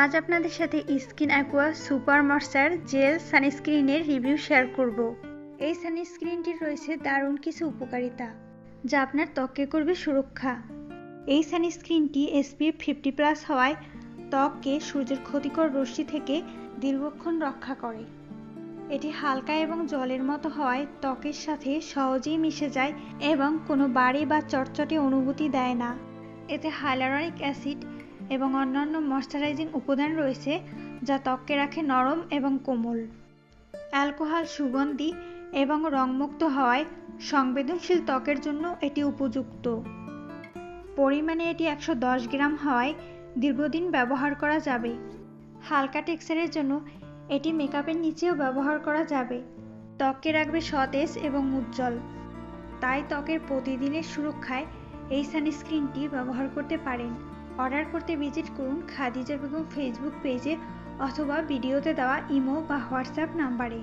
আজ আপনাদের সাথে Skin Aqua super moisture gel সানস্ক্রিনের review share করব। এই সানস্ক্রিনটির রয়েছে দারুণ কিছু উপকারিতা, যা আপনার ত্বককে করবে সুরক্ষা। এই সানস্ক্রিনটি এসপিএফ ফিফটি প্লাস হওয়ায় ত্বককে সূর্যের ক্ষতিকর রশ্মি থেকে দীর্ঘক্ষণ রক্ষা করে। এটি হালকা এবং জলের মতো হওয়ায় ত্বকের সাথে সহজেই মিশে যায় এবং কোনো বাড়ি বা চটচটে অনুভূতি দেয় না। এতে হাইলারনিক অ্যাসিড এবং অন্যান্য ময়শ্চারাইজিং উপাদান রয়েছে যা ত্বককে রাখে নরম এবং কোমল। অ্যালকোহল সুগন্ধি এবং রংমুক্ত হওয়ায় সংবেদনশীল ত্বকের জন্য এটি উপযুক্ত। পরিমাণে এটি একশো দশ গ্রাম হওয়ায় দীর্ঘদিন ব্যবহার করা যাবে। হালকা টেক্সচারের জন্য এটি মেকআপের নিচেও ব্যবহার করা যাবে। ত্বককে রাখবে সতেজ এবং উজ্জ্বল। তাই ত্বকের প্রতিদিনের সুরক্ষায় এই সানস্ক্রিনটি ব্যবহার করতে পারেন। অর্ডার করতে ভিজিট করুন খাদিজা বেগম ফেসবুক পেজে অথবা ভিডিওতে দেওয়া ইমো বা হোয়াটসঅ্যাপ নাম্বারে।